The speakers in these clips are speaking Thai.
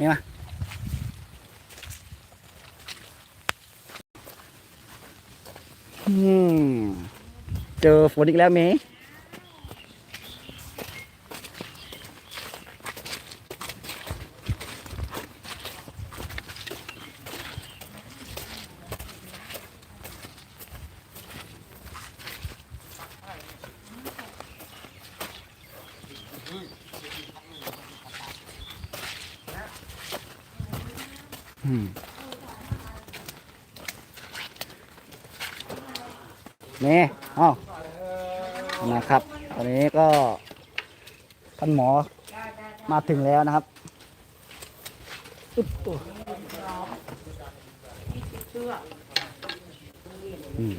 นี่มาอืมเจอฝนอีกแล้วไหม เมย์เอ้านะครับตอนนี้ก็ท่านหมอมาถึงแล้วนะครับอึ๊บโอ้อืม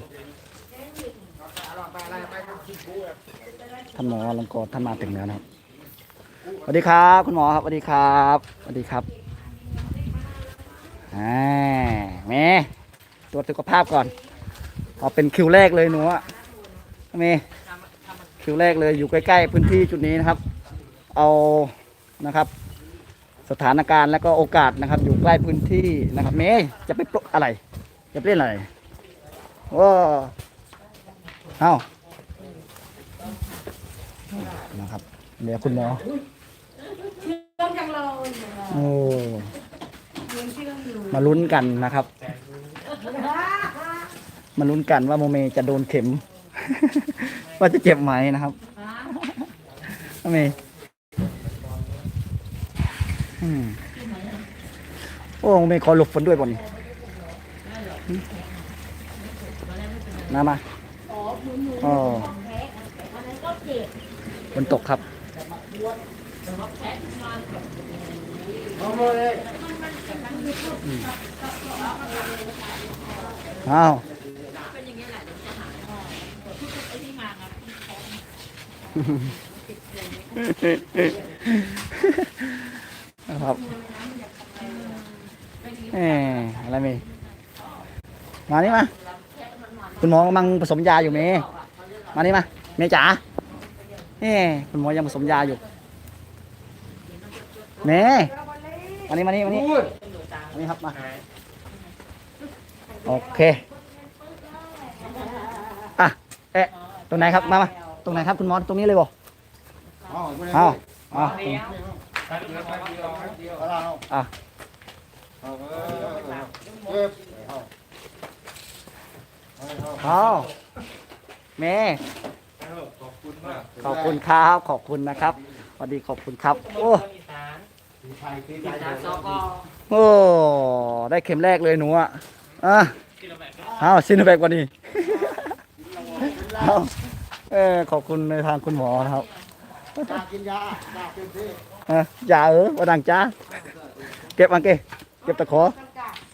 ท่านหมอลังกรท่านมาถึงแล้วนะครับสวัสดีครับ คุณหมอครับสวัสดีครับสวัสดีครับ อ่าเมย์ตรวจสุขภาพก่อนเอาเป็นคิวแรกเลยหนูอะเมย์คิวแรกเลยอยู่ใกล้ๆพื้นที่จุดนี้นะครับ เอานะครับ สถานการณ์และก็โอกาสนะครับ อยู่ใกล้พื้นที่นะครับเมย์จะไปปลุกอะไร จะไปเล่นอะไรว้าเอานะครับเดี๋ยวคุณหมอเชื่องจังเลยโอ้ยังเชื่องอยู่ มาลุ้นกันนะครับ มาลุ้นกันว่าโมเมจะโดนเข็ม ว่าจะเจ็บไหมนะครับโมเมอืมโอ้โมเมขอหลบฝนด้วยบ่นน้ำมาอ๋อฝนตกครับ อืมอ้าวนะครับเอออะไรมีมานี่มา คุณหมอกำลังผสมยาอยู่เมย์มานี่มา เมย์จ๋าเอ้คุณหมอยังผสมยาอยู่ เมย์มานี่มานี่มานี่ มานี่ครับมาโอเคอะเอ๊ะตรงไหนครับมามาตรงไหนครับคุณหมอตรงนี้เลยบ่เอาเอาตรงนี้อะเอาเมย์ขอบคุณครับขอบคุณนะครับสวัสดีขอบคุณครับ โอ้ โอ้ได้เข็มแรกเลยหนูอะอะเอาซินแบกวันนี้เอาเออขอบคุณในทางคุณหมอนะครับกินยาอยาเต็มที่เอออย่าเออว่าดังจ้าเก็บอังเกเก็บตะขอ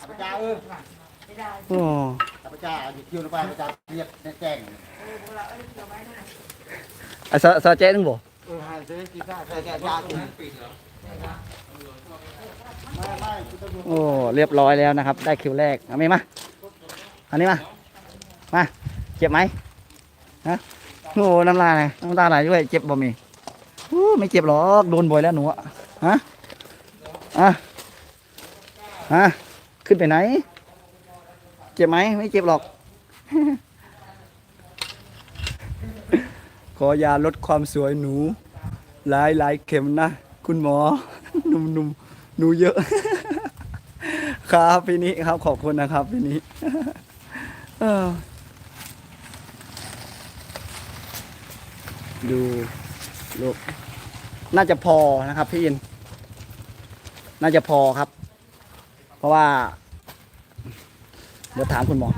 ประจาเออโอ้ประจาหยิบคิวลงไปประจาเรียกแจ้งไอ้ซาซาเจ๊นึงบ่เออให้ซื้อกินได้แต่แกยากินไม่ไม่คุณตำรวจ โอ้เรียบร้อยแล้วนะครับ ได้คิวแรกเอาไหมมาอันนี้มามาเจ็บไหมฮะโอ้น้ำลายน้ำตาไหลด้วยเจ็บบ่มีโอ้ไม่เจ็บหรอกโดนบ่อยแล้วหนูอะฮะอะฮะขึ้นไปไหน เจ็บไหมไม่เจ็บหรอก ขอยาลดความสวยหนู หลายหลายเข็มนะ คุณหมอหนุ่มหนุ่ม หนูเยอะ ครับพี่นี้ครับ ขอบคุณนะครับพี่นี้ดูลูกน่าจะพอนะครับพี่อิน น่าจะพอครับ เพราะว่า เดี๋ยวถามคุณหมอ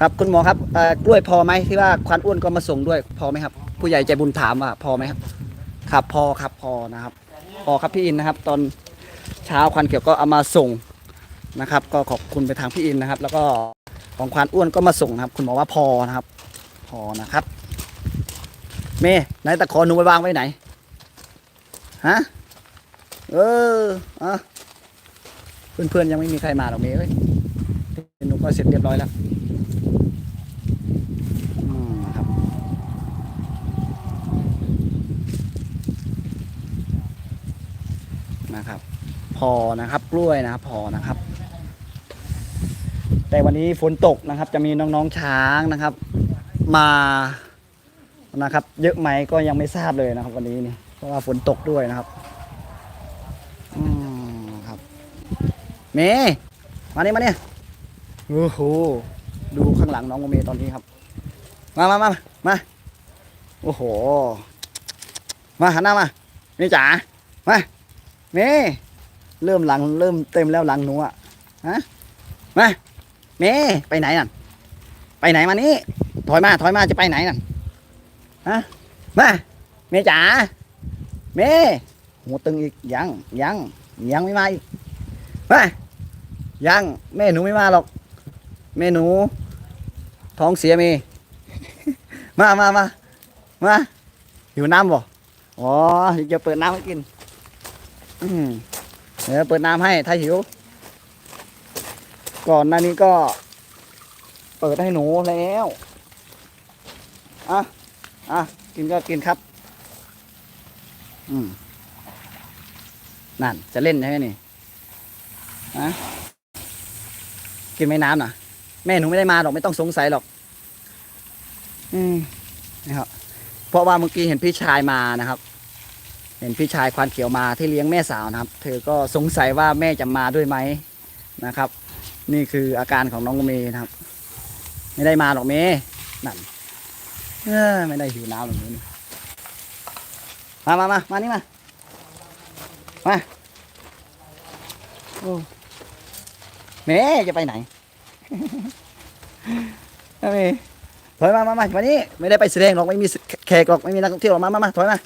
ครับคุณหมอครับกล้วยพอไหมที่ว่าควันอ้วนก็มาส่งด้วยพอไหมครับ ผู้ใหญ่ใจบุญถามว่าพอไหมครับครับพอครับพอนะครับพอครับพี่อินนะครับ ตอนเช้าควันเขียวก็เอามาส่งนะครับ ก็ขอบคุณไปทางพี่อินนะครับ แล้วก็ของควานอ้วนก็มาส่งนะครับ คุณหมอว่าพอนะครับ พอนะครับเมย์ไหนตะขอหนูไปวางไว้ไหนฮะเอออะเพื่อนๆยังไม่มีใครมาหรอกเมย์เอ้ยหนูก็เสร็จเรียบร้อยแล้วอืมครับ พ อนะครับ กล้วยนะครับพอนะครับ แต่วันนี้ฝนตกนะครับ จะมีน้องๆช้างนะครับ มานะครับ เยอะไหมก็ยังไม่ทราบเลยนะครับ วันนี้นี่เพราะว่าฝนตกด้วยนะครับอืมครับเมย์มาเนี่มาเนี่ยโอ้โหดูข้างหลังน้องโมเมตอนนี้ครับ มามามามาโอ้โห มาหันหน้ามาเมย์จ๋ามาเมย์ เริ่มหลังเริ่มเต็มแล้วหลังหนูอะฮะมาเมไปไหนนั่นไปไหนมานี่ถอยมาถอยมาจะไปไหนนั่นฮะมาเมจ๋าเมย์หูตึงอีกยังยังยังไม่มาอีกมายังแม่หนูไม่มาหรอกแม่หนู ท้องเสียเมมามามามาอยู่น้ำบ่อ๋อจะเปิดน้ำให้กิน อืม เดี๋ยวเปิดน้ำให้ถ้าหิว ก่อนหน้านี้ก็ เปิดให้หนูแล้วอะอะกินก็กินครับ อืมนั่น จะเล่นใช่ไหมนี่อะกินไม่น้ำน่ะแม่หนูไม่ได้มาหรอกไม่ต้องสงสัยหรอก อืมนะครับเพราะว่าเมื่อกี้เห็นพี่ชายมานะครับ เห็นพี่ชายควานเขียวมาที่เลี้ยงแม่สาวนะครับ เธอก็สงสัยว่าแม่จะมาด้วยไหมนะครับ นี่คืออาการของน้องเมย์นะครับ ไม่ได้มาหรอกเมย์นั่นเออไม่ได้หิวน้ำหรอกนี่มามามามานี่มามาโอ้เมย์จะไปไหนเมย์ถอยมามามาวันนี้ไม่ได้ไปแสดงหรอกไม่มีแขกหรอกไม่มีนักท่องเที่ยวหรอกมามามาถอยมา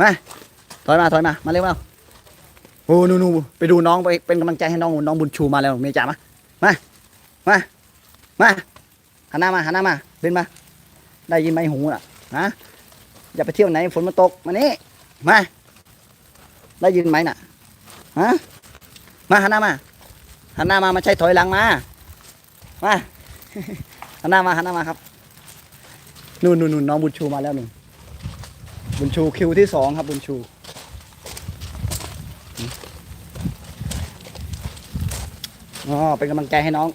มา ถอยมาถอยมามาเร็วมาโอ้นูนูไปดูน้องไปเป็นกำลังใจให้น้องน้องบุญชูมาแล้วเมย์จ๋ามามามามาหันหน้ามาหันหน้ามาเดินมา ได้ยินไหมหูน่ะนะอย่าไปเที่ยวไหนฝนมันตกมานี่มาได้ยินไหมน่ะฮะมาหันหน้ามาหันหน้ามามาใช้ถอยหลังมามาหันหน้ามาหันหน้ามาครับนู่นนู่นนู่นน้องบุญชูมาแล้วนู่นบุญชูคิวที่สองครับบุญชู อ๋อเป็นกำลังใจให้น้อง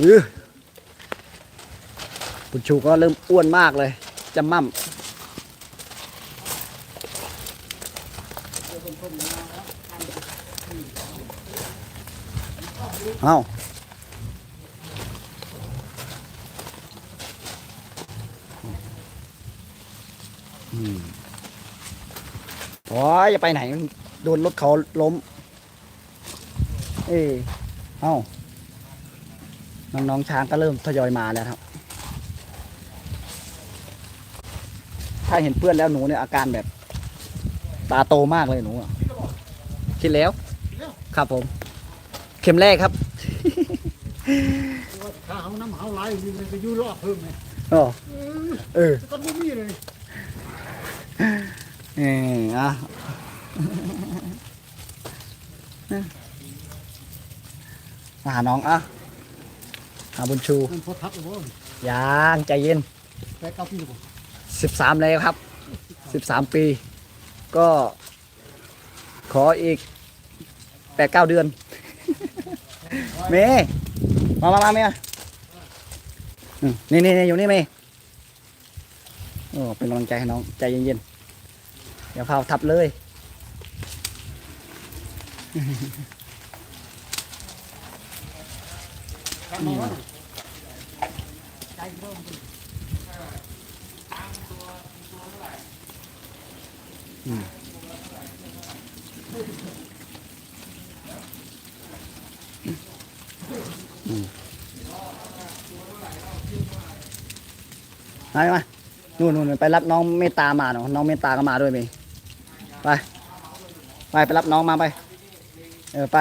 อือบุญชูก็เริ่มอ้วนมากเลยจำมั่มเอ้าโอ้ยอย่าไปไหน โดนรถเขาล้ม เอ้ยเอ้าน้องๆช้างก็เริ่มทยอยมาแล้วครับ ถ้าเห็นเพื่อนแล้วหนูเนี่ยอาการแบบตาโตมากเลยหนูอะคิดแล้ว ครับผม เข็มแรกครับถ้าเอาน้ำเอาไหลมีมันไปยุ่รอบเพิ่มไงอ๋อเออก็ไม่มีเลยเอออะ มาหาน้องอะหาบุญชูมันพอทักเลยว่ายางใจเย็นแปดเก้าปีเลยบ่สิบสามเลยครับสิบสามปี ก็ ขออีกแปดเก้าเดือน เมย์มามามาเมย์มาอืมนี่นี่นี่อยู่นี่เมย์โอ้เป็นกำลังใจให้น้อง ใจเย็นๆเดี๋ยวพาทับเลย ทำมาว่ามามานู่นนู่นไปรับน้องเมตตามาเนาะน้องเมตตาก็มาด้วยมย์ไป ไปไปรับน้องมาไป เออไป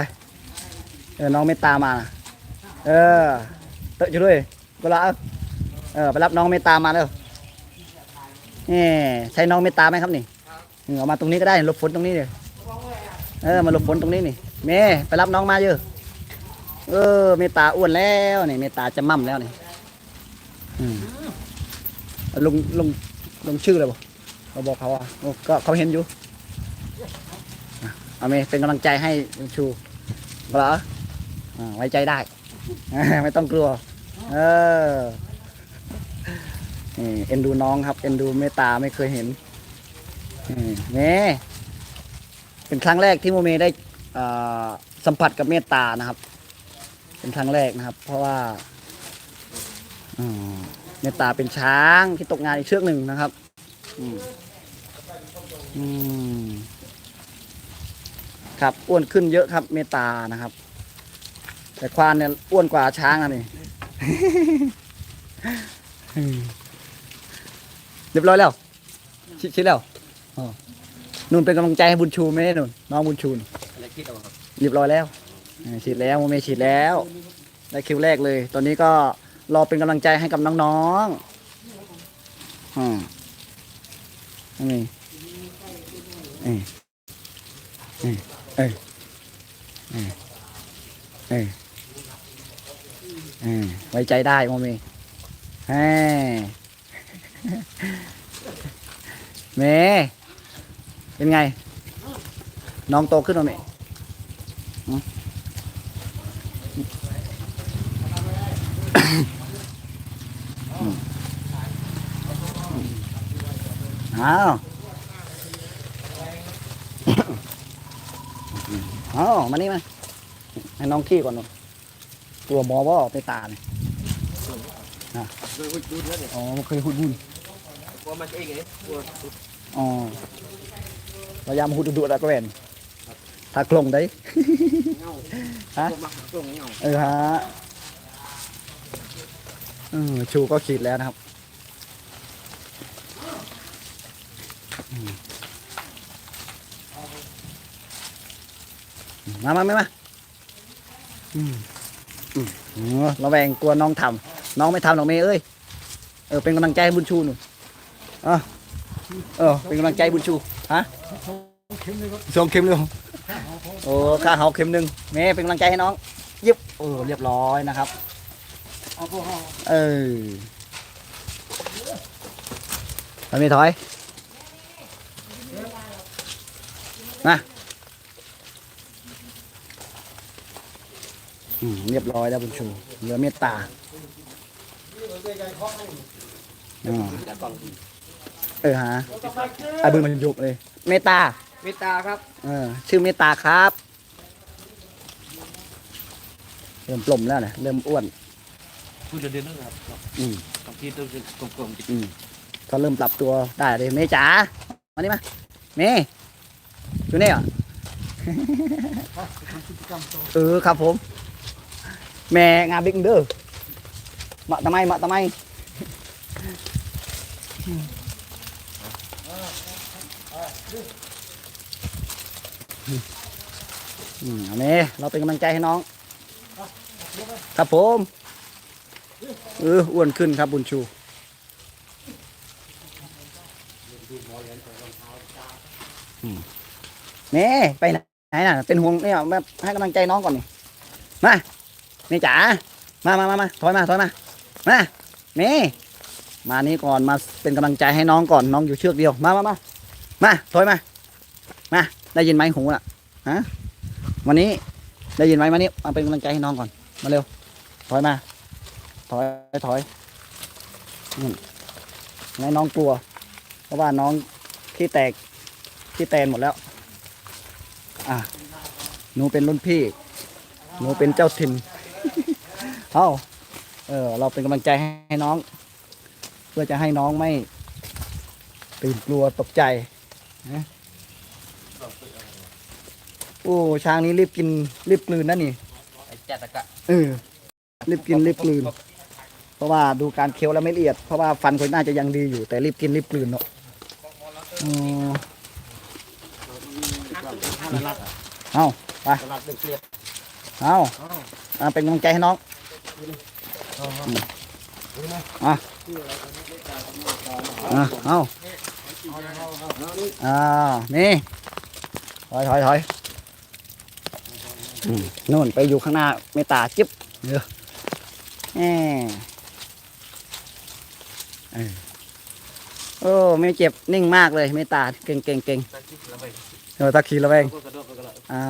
เออ น้องเมตตามาน่ะ เออเตะอยู่ด้วยเวลาเอาเออไปรับน้องเมตตามาเร็วนี่ใช่น้องเมตตาไหมครับนี่นี่เอามาตรงนี้ก็ได้หลบฝนตรงนี้เลยเออมาหลบฝนตรงนี้นี่เมไปรับน้องมาเยอะเออเมตตาอ้วนแล้วนี่เมตตาจะมั่มแล้วนี่อืมลงลงลงชื่อเลยบ่เราบอกเขาอะโอ้ก็เขาเห็นอยู่อเอาเมเป็นกำลังใจให้ชูเหรอไว้ใจได้ ไม่ต้องกลัว เออนี่เอ็นดูน้องครับ เอ็นดูเมตตาไม่เคยเห็นนี่เมเป็นครั้งแรกที่โมเมได้สัมผัสกับเมตตานะครับ เป็นครั้งแรกนะครับ เพราะว่าเมตตาเป็นช้างที่ตกงานอีกเชือกหนึ่งนะครับอืมครับอ้วนขึ้นเยอะครับเมตตานะครับ แต่ควานเนี่ยอ้วนกว่าช้างนะนี่ เรียบร้อยแล้ว ชิชิดแล้วอ๋อนุ่นเป็นกำลังใจให้บุญชูไหมนุ่นน้องบุญชูนอะไรคิดเอาครับเรียบร้อยแล้วอ่าฉีดแล้วโมเมฉีดแล้วได้คิวแรกเลย ตอนนี้ก็รอเป็นกำลังใจให้กับน้องๆอืมนี่เอ้เอ้เอ้ยเอ้ยเอ้ยเอ้ย ไว้ใจได้โมเมเฮ้ยเมเป็นไง น้องโตขึ้นโมเมอ้าวอ้าวมานี่มาให้น้องขี้ก่อนหนู ตัวหมอว่าไปตาเนี่ยโดยหุ่นดูดแล้วเนี่ยอ๋อเคยหุ่นหุ่นกลัวมันเองไงกลัวอ๋อพยายามหุ่นดุๆแล้วก็เวนถ้าโคลงได้เงาฮะกลัวมาตรงเงาเออฮะเออชูก็ขีดแล้วนะครับอืมมามามามาอืมอืม เออระแวงกลัวน้องทำน้องไม่ทำหรอกเมย์เอ้ย เออเป็นกำลังใจให้บุญชูหนูอะเออเป็นกำลังใจให้บุญชู ฮะเข็มเลยก็สองเข็มเลยข้าวเขาโอ้ค่าเฮาเข็มหนึ่งเมย์เป็นกำลังใจให้น้องยิบเออเรียบร้อยนะครับ เอาพวกเขาเออไปไม่ถอย มา อืมเรียบร้อยแล้วบุญชูเหลือเมตตาอ๋อจากกล่องเออฮะไอ้บึงมันยุกเลย เมตตา เมตตาครับ เออ ชื่อเมตตาครับ เริ่มปลมแล้วนะเริ่มอ้วนพูดเดือนเดือนนึงครับอืมบางทีต้องกลมๆจิตอืมก็เริ่มปรับตัวได้เลยเมย์จ๋ามานี่มาเมย์อยู่นี่เหรอทำกิจกรรมต่อเออครับผม แม่งาบิ๊กเด้อมาทำไมมาทำไมอืมเอาเมย์เราเป็นกำลังใจให้น้อง ครับผมเอออ้วนขึ้นครับบุญชูเน่ไปไหนน่ะ เป็นห่วงเนี่ยให้กำลังใจน้องก่อนนี่มา นี่จ๋ามามามามาถอยมาถอยมามาเน่มานี่ก่อนมาเป็นกำลังใจให้น้องก่อนน้องอยู่เชือกเดียวมามามามาถอยมามาได้ยินไหมหูน่ะฮะวันนี้ได้ยินไหมมานี่มาเป็นกำลังใจให้น้องก่อนมาเร็วถอยมาถอยถอยอืมให้น้องกลัว เพราะว่าน้องที่แตกที่แตนหมดแล้วอะหนูเป็นรุ่นพี่ หนูเป็นเจ้าถิ่น เอ้าเออ เราเป็นกำลังใจให้น้อง เพื่อจะให้น้องไม่ตื่นกลัวตกใจนะโอ้ช้างนี้รีบกินรีบกลืนนะนี่ไอ้จัดตะกะเออรีบกินรีบกลืน เพราะว่าดูการเคี้ยวแล้วไม่ละเอียด เพราะว่าฟันเขาน่าจะยังดีอยู่ แต่รีบกินรีบกลืนเนาะอ๋อห้าลัดอะเอาไปตลาดเป็นเกลียดเอาอะเป็นกำลังใจให้น้อง อะอะเอาอ่านี่ถอยถอยถอยนู่นไปอยู่ข้างหน้าเมตตาจิ๊บเดี๋ยวแหมเอโอ้ไม่เจ็บนิ่งมากเลยเมตตาเก่งเก่งเก่งเออตะขีระแวงอ่า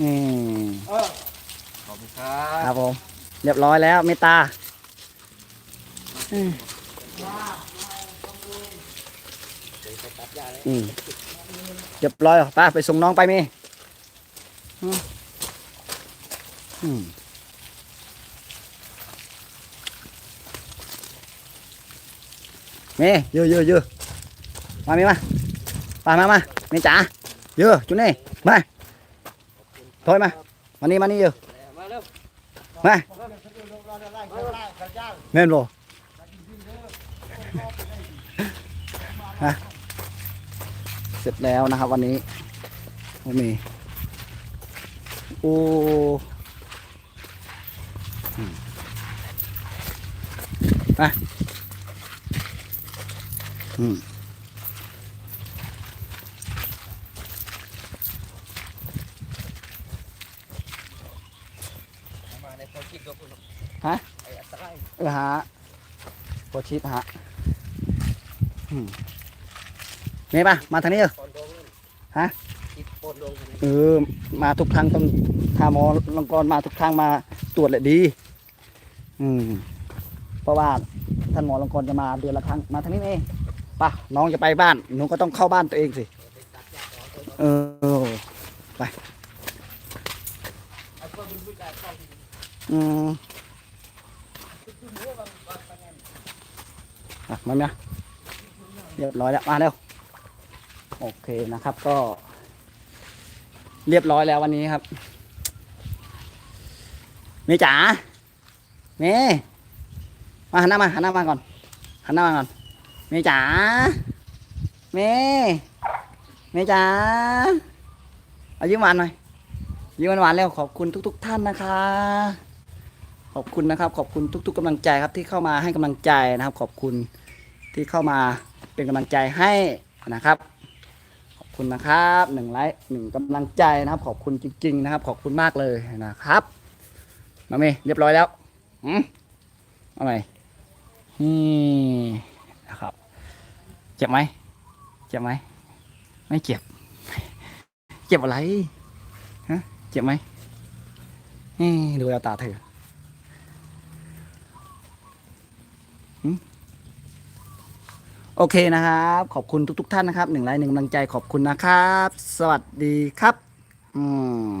อืม ครัครับผม เรียบร้อยแล้วเมตตาอืมอืมเรียบร้อยป้าไปส่งน้องไปมีอืมอืมเมย์เยอะเยอะเยอะมามีมามามาเมย์จ๋าเยอะจุนนี่มาถอยมามานี่มานี่เยอะ มาแม่นบ่เสร็จแล้วนะครับวันนี้โอ้มีโอ้อืมมาอืม มาในคนคิดกับคุณ ฮะ ไอ้อัตราย เออฮะโคชิดฮะอืมนี่ปะมาทางนี้เออฮะคิดปอนดงเออมาทุกครั้งต้องถ้าหมอลงกรมาทุกครั้งมาตรวจแหละดี อืม เพราะว่าท่านหมอลงกรจะมาเดือนละครั้งมาทางนี้เองป่ะน้องจะไปบ้านหนูก็ต้องเข้าบ้านตัวเองสิเออไปอืมอะมาเนี่ย เรียบร้อยแล้วมาเร็วโอเคนะครับก็ เรียบร้อยแล้ววันนี้ครับเมย์จ๋าเมมาหันหน้ามาหันหน้ามาก่อนหันหน้ามาก่อนเมย์จ๋าเมเมย์จ๋าเอายิ้มหวานหน่อยยิ้มหวานๆแล้วขอบคุณทุก ๆ ท่านนะคะ ขอบคุณนะครับ ขอบคุณทุก ๆกำลังใจครับที่เข้ามาให้กำลังใจนะครับ ขอบคุณที่เข้ามา เป็นกำลังใจให้นะครับ ขอบคุณนะครับหนึ่งไลค์หนึ่งกำลังใจนะครับ ขอบคุณจริง ๆ นะครับ ขอบคุณมากเลยนะครับมาเมย์เรียบร้อยแล้วอืมเอาไหมนี่นะครับเจ็บไหมเจ็บไหมไม่เจ็บเจ็บอะไรฮะเจ็บไหมนี่ดูแววตาเธอหึ โอเคนะครับ ขอบคุณทุก ๆ ท่านนะครับหนึ่งไลค์หนึ่งกำลังใจขอบคุณนะครับ สวัสดีครับ อืม